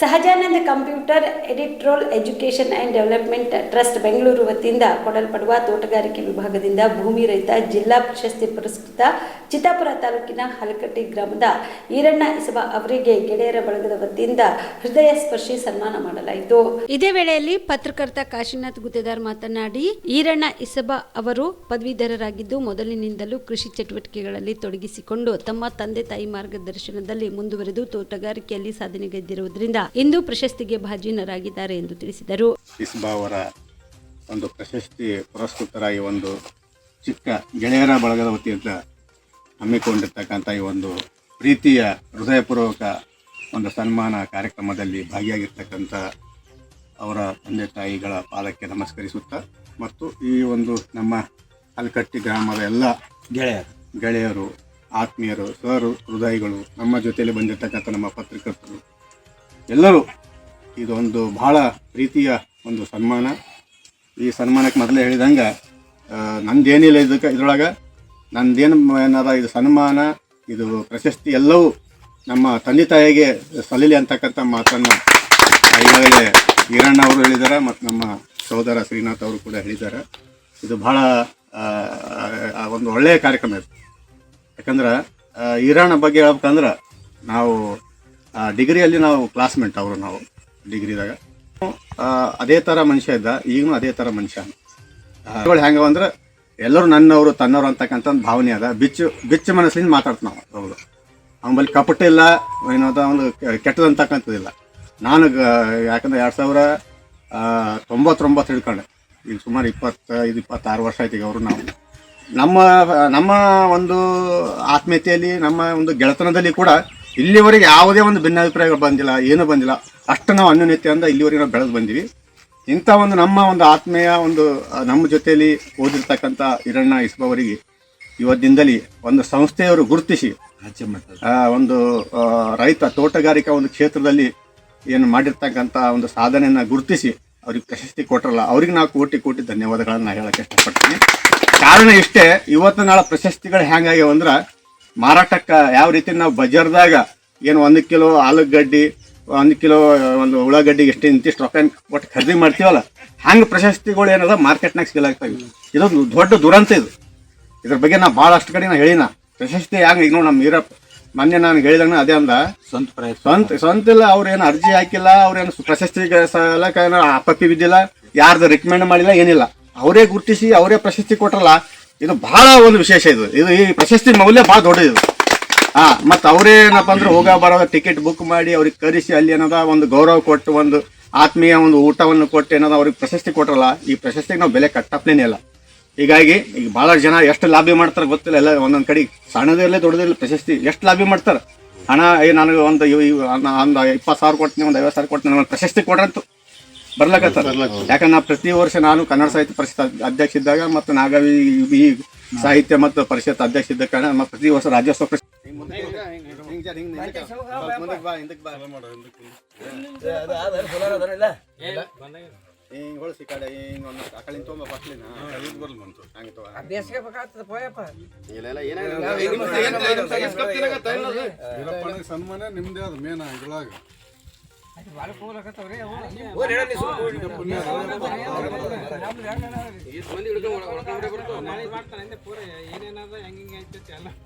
Sahajananda computer ಎಡಿಟ್ರೋಲ್ education and development trust Bengaluru ವತಿಯಿಂದ ಕೊಡಲ್ಪಡುವ ತೋಟಗಾರಿಕೆ ವಿಭಾಗದಿಂದ ಭೂಮಿ ರೈತ ಜಿಲ್ಲಾ ಪ್ರಶಸ್ತಿ ಪುರಸ್ಕೃತ ಚಿತ್ತಾಪುರ ತಾಲೂಕಿನ ಹಲಕಟ್ಟಿ ಗ್ರಾಮದ ಈರಣ್ಣ ಇಸಬ ಅವರಿಗೆ ಗೆಳೆಯರ ಬಳಗದ ವತಿಯಿಂದ ಹೃದಯ ಸ್ಪರ್ಶಿ ಸನ್ಮಾನ ಮಾಡಲಾಯಿತು. ಇದೇ ವೇಳೆಯಲ್ಲಿ ಪತ್ರಕರ್ತ ಕಾಶಿನಾಥ್ ಗುತ್ತೇದಾರ್ ಮಾತನಾಡಿ, ಈರಣ್ಣ ಇಸಬ ಅವರು ಪದವೀಧರರಾಗಿದ್ದು ಮೊದಲಿನಿಂದಲೂ ಕೃಷಿ ಚಟುವಟಿಕೆಗಳಲ್ಲಿ ತೊಡಗಿಸಿಕೊಂಡು ತಮ್ಮ ತಂದೆ ತಾಯಿ ಮಾರ್ಗದರ್ಶನದಲ್ಲಿ ಮುಂದುವರೆದು ತೋಟಗಾರಿಕೆಯಲ್ಲಿ ಸಾಧನೆಗೈದಿರುವುದರಿಂದ ಇಂದು ಪ್ರಶಸ್ತಿಗೆ ಭಾಜನರಾಗಿದ್ದಾರೆ ಎಂದು ತಿಳಿಸಿದರು. ಇಸ್ಬಾ ಅವರ ಒಂದು ಪ್ರಶಸ್ತಿ ಪುರಸ್ಕೃತರಾಗಿ ಒಂದು ಚಿಕ್ಕ ಗೆಳೆಯರ ಬಳಗದ ವತಿಯಿಂದ ಹಮ್ಮಿಕೊಂಡಿರ್ತಕ್ಕಂಥ ಈ ಒಂದು ಪ್ರೀತಿಯ ಹೃದಯಪೂರ್ವಕ ಒಂದು ಸನ್ಮಾನ ಕಾರ್ಯಕ್ರಮದಲ್ಲಿ ಭಾಗಿಯಾಗಿರ್ತಕ್ಕಂಥ ಅವರ ತಂದೆ ತಾಯಿಗಳ ಪಾದಕ್ಕೆ ನಮಸ್ಕರಿಸುತ್ತಾ ಮತ್ತು ಈ ಒಂದು ನಮ್ಮ ಅಲ್ಕಟ್ಟಿ ಗ್ರಾಮದ ಎಲ್ಲ ಗೆಳೆಯರು. ಗೆಳೆಯರು ಆತ್ಮೀಯರು ಸರ್ ಹೃದಯಗಳು ನಮ್ಮ ಜೊತೆಯಲ್ಲಿ ಬಂದಿರತಕ್ಕಂಥ ನಮ್ಮ ಪತ್ರಕರ್ತರು ಎಲ್ಲರೂ ಇದೊಂದು ಬಹಳ ಪ್ರೀತಿಯ ಒಂದು ಸನ್ಮಾನ. ಈ ಸನ್ಮಾನಕ್ಕೆ ಮೊದಲೇ ಹೇಳಿದಂಗೆ ನಂದೇನಿಲ್ಲ ಇದಕ್ಕೆ, ಇದ್ರೊಳಗೆ ನಂದೇನು ಏನಾರ ಇದು ಸನ್ಮಾನ, ಇದು ಪ್ರಶಸ್ತಿ ಎಲ್ಲವೂ ನಮ್ಮ ತಂದೆ ತಾಯಿಗೆ ಸಲ್ಲಲಿ ಅಂತಕ್ಕಂಥ ಮಾತನ್ನು ಈಗಾಗಲೇ ಈರಣ್ಣ ಅವರು ಹೇಳಿದ್ದಾರೆ ಮತ್ತು ನಮ್ಮ ಸಹೋದರ ಶ್ರೀನಾಥ್ ಅವರು ಕೂಡ ಹೇಳಿದ್ದಾರೆ ಇದು ಬಹಳ ಒಂದು ಒಳ್ಳೆಯ ಕಾರ್ಯಕ್ರಮ ಇದು. ಯಾಕಂದ್ರೆ ಈರಣ್ಣ ಬಗ್ಗೆ ಹೇಳ್ಬೇಕಂದ್ರೆ ನಾವು ಡಿಗ್ರಿಯಲ್ಲಿ ನಾವು ಕ್ಲಾಸ್ಮೇಟ್ ಅವರು ನಾವು ಡಿಗ್ರಿದಾಗ ಅದೇ ಥರ ಮನುಷ್ಯ ಇದ್ದ ಈಗಲೂ ಅದೇ ಥರ ಮನುಷ್ಯ. ಹೆಂಗವ ಅಂದ್ರೆ, ಎಲ್ಲರೂ ನನ್ನವರು, ತನ್ನವರು ಅಂತಕ್ಕಂಥ ಒಂದು ಭಾವನೆ ಅದ. ಬಿಚ್ಚು ಬಿಚ್ಚು ಮನಸ್ಸಿನಿಂದ ಮಾತಾಡ್ತ ನಾವು ಹೌದು ಅವನ ಬಳಿ ಕಪಟ ಇಲ್ಲ, ಏನೋ ಅವನು ಕೆಟ್ಟದಂತಕ್ಕಂಥದ್ದಿಲ್ಲ ನಾನು ಯಾಕಂದ್ರೆ ಎರಡು ಸಾವಿರ ತೊಂಬತ್ತೊಂಬತ್ತು ಹಿಡ್ಕೊಂಡೆ. ಈಗ ಸುಮಾರು ಇಪ್ಪತ್ತೈದು, ಇಪ್ಪತ್ತಾರು ವರ್ಷ ಆಯ್ತು ಈಗ ಅವರು ನಾವು. ನಮ್ಮ ನಮ್ಮ ಒಂದು ಆತ್ಮೀಯತೆಯಲ್ಲಿ, ನಮ್ಮ ಒಂದು ಗೆಳೆತನದಲ್ಲಿ ಕೂಡ ಇಲ್ಲಿವರೆಗೆ ಯಾವುದೇ ಒಂದು ಭಿನ್ನಾಭಿಪ್ರಾಯಗಳು ಬಂದಿಲ್ಲ ಏನೂ ಬಂದಿಲ್ಲ. ಅಷ್ಟು ನಾವು ಅನ್ಯೋನ್ಯತೆಯಿಂದ ಇಲ್ಲಿವರೆಗೆ ನಾವು ಬೆಳೆದು ಬಂದೀವಿ. ಇಂಥ ಒಂದು ನಮ್ಮ ಒಂದು ಆತ್ಮೀಯ ಒಂದು ನಮ್ಮ ಜೊತೆಯಲ್ಲಿ ಓದಿರ್ತಕ್ಕಂಥ ಹಿರಣ್ಣ ಇಸ್ಬವರಿಗೆ ಇವತ್ತಿನಿಂದಲೇ ಒಂದು ಸಂಸ್ಥೆಯವರು ಗುರುತಿಸಿ ರಾಜ್ಯ ಒಂದು ರೈತ ತೋಟಗಾರಿಕಾ ಒಂದು ಕ್ಷೇತ್ರದಲ್ಲಿ ಏನು ಮಾಡಿರ್ತಕ್ಕಂಥ ಒಂದು ಸಾಧನೆಯನ್ನು ಗುರುತಿಸಿ ಅವ್ರಿಗೆ ಪ್ರಶಸ್ತಿ ಕೊಟ್ಟರಲ್ಲ ಅವ್ರಿಗೆ ನಾವು ಕೋಟಿ ಕೋಟಿ ಧನ್ಯವಾದಗಳನ್ನು ಹೇಳೋಕ್ಕೆ ಇಷ್ಟಪಡ್ತೀನಿ. ಕಾರಣ ಇಷ್ಟೇ ಇವತ್ತು ನಾಳೆ ಪ್ರಶಸ್ತಿಗಳು ಅಂದ್ರೆ ಮಾರಾಟಕ್ಕೆ ಯಾವ ರೀತಿ ನಾವು ಬಜಾರ್ದಾಗ ಏನು ಒಂದು ಕಿಲೋ ಆಲೂಗಡ್ಡಿ ಒಂದು ಕಿಲೋ ಒಂದು ಉಳ್ಳಾಗಡ್ಡಿಗೆ ಎಷ್ಟು ಇಂತಿಷ್ಟು ರೊಕ್ಕ ಕೊಟ್ಟು ಖರೀದಿ ಮಾಡ್ತೀವಲ್ಲ ಹಂಗೆ ಪ್ರಶಸ್ತಿಗಳು ಏನದ ಮಾರ್ಕೆಟ್ನಾಗ ಸೇಲ್ ಆಗ್ತಾವೆ ಇದೊಂದು ದೊಡ್ಡ ದುರಂತ ಇದು. ಇದ್ರ ಬಗ್ಗೆ ನಾ ಭಾಳಷ್ಟು ಕಡೆ ನಾ ಹೇಳಿನ. ಪ್ರಶಸ್ತಿ ಹೆಂಗೆ ಈಗ ನೋಡಿ ನಮ್ಮ ಈರಪ್ಪ ಮೊನ್ನೆ ನಾನು ಹೇಳಿದಾಗ ಅದೇ ಅಂದ. ಸ್ವಂತ ಸ್ವಂತ ಸ್ವಂತ ಇಲ್ಲ ಅವ್ರೇನು ಅರ್ಜಿ ಹಾಕಿಲ್ಲ ಅವ್ರೇನು ಪ್ರಶಸ್ತಿ ಸಲಕ ಏನೋ ಅಪ್ಪಿ ಬಿದ್ದಿಲ್ಲ ಯಾರ್ದು ರೆಕಮೆಂಡ್ ಮಾಡಿಲ್ಲ ಏನಿಲ್ಲ. ಅವರೇ ಗುರುತಿಸಿ ಅವರೇ ಪ್ರಶಸ್ತಿ ಕೊಟ್ರಲ್ಲ ಇದು ಬಹಳ ಒಂದು ವಿಶೇಷ ಇದು. ಇದು ಈ ಪ್ರಶಸ್ತಿ ಮೌಲ್ಯ ಭಾಳ ದೊಡ್ಡದು ಹಾ ಮತ್ತೆ ಅವ್ರೇನಪ್ಪ ಅಂದ್ರೆ ಹೋಗ ಬರೋದ ಟಿಕೆಟ್ ಬುಕ್ ಮಾಡಿ ಅವ್ರಿಗೆ ಕರೆಸಿ ಅಲ್ಲಿ ಏನದ ಒಂದು ಗೌರವ ಕೊಟ್ಟು ಒಂದು ಆತ್ಮೀಯ ಒಂದು ಊಟವನ್ನು ಕೊಟ್ಟು ಏನದ ಅವ್ರಿಗೆ ಪ್ರಶಸ್ತಿ ಕೊಟ್ರಲ್ಲ, ಈ ಪ್ರಶಸ್ತಿಗೆ ನಾವು ಬೆಲೆ ಕಟ್ಟಪ್ಲೇನೇ ಇಲ್ಲ. ಹೀಗಾಗಿ ಈಗ ಭಾಳ ಜನ ಎಷ್ಟು ಲಾಭಿ ಮಾಡ್ತಾರೆ ಗೊತ್ತಿಲ್ಲ, ಎಲ್ಲ ಒಂದೊಂದು ಕಡೆ ಸಣ್ಣದಿರಲಿ ದೊಡ್ಡದಿರಲಿ ಪ್ರಶಸ್ತಿ ಎಷ್ಟು ಲಾಭಿ ಮಾಡ್ತಾರೆ? ಹಣ ಏ, ನನಗೆ ಒಂದು ಒಂದು ಇಪ್ಪತ್ತು ಸಾವಿರ ಕೊಡ್ತೀನಿ ಒಂದು ಐವತ್ತು ಸಾವಿರ ನನಗೆ ಪ್ರಶಸ್ತಿ ಕೊಡ್ರಂತು ಬರ್ಲಕತ್ತಾರ ಯಾಕಂದ್ರೆ ನಾ ಪ್ರತಿ ವರ್ಷ ನಾನು ಕನ್ನಡ ಸಾಹಿತ್ಯ ಪರಿಷತ್ ಅಧ್ಯಕ್ಷ ಇದ್ದಾಗ ಮತ್ತು ನಾಗಾವಿ ಈ ಸಾಹಿತ್ಯ ಮತ್ತು ಪರಿಷತ್ ಅಧ್ಯಕ್ಷ ಇದ್ದ ಕಾರಣ ಮತ್ತು ಪ್ರತಿ ವರ್ಷ ರಾಜ್ಯೋತ್ಸವ ಸನ್ಮಾನ ನಿಮ್ದೇ ಅದು ಮೇನ್ ಇದ್ರೊಳಗ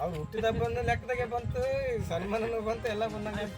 ಅವ್ರು ಹುಟ್ಟಿದ ಬಂದ ಲೆಕ್ಕದಾಗೆ ಬಂತು ಸನ್ಮಾನನು ಬಂತು ಎಲ್ಲ ಬಂದಂಗೆ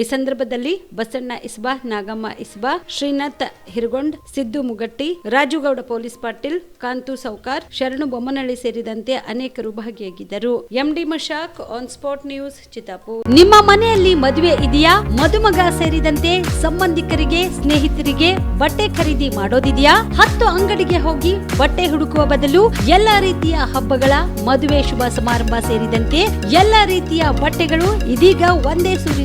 ಈ ಸಂದರ್ಭದಲ್ಲಿ ಬಸಣ್ಣ ಇಸ್ಬಾ, ನಾಗಮ್ಮ ಇಸ್ಬಾ, ಶ್ರೀನಾಥ್ ಹಿರಗೊಂಡ್, ಸಿದ್ದು ಮುಗಟ್ಟಿ, ರಾಜುಗೌಡ ಪೊಲೀಸ್ ಪಾಟೀಲ್, ಕಾಂತು ಸೌಕಾರ್, ಶರಣು ಬೊಮ್ಮನಹಳ್ಳಿ ಸೇರಿದಂತೆ ಅನೇಕರು ಭಾಗಿಯಾಗಿದ್ದರು. MD Mashak on spot news Chittapur ನಿಮ್ಮ ಮನೆಯಲ್ಲಿ ಮದುವೆ ಇದೆಯಾ? ಮದುಮಗ ಸೇರಿದಂತೆ ಸಂಬಂಧಿಕರಿಗೆ, ಸ್ನೇಹಿತರಿಗೆ ಬಟ್ಟೆ ಖರೀದಿ ಮಾಡೋದಿದೆಯಾ? ಹತ್ತು ಅಂಗಡಿಗೆ ಹೋಗಿ ಬಟ್ಟೆ ಹುಡುಕುವ ಬದಲು ಎಲ್ಲಾ ರೀತಿಯ ಹಬ್ಬಗಳ ಮದುವೆ ಶುಭ ಸಮಾರಂಭ ಸೇರಿದಂತೆ ಎಲ್ಲಾ ರೀತಿಯ ಬಟ್ಟೆಗಳು ಇದೀಗ ಒಂದೇ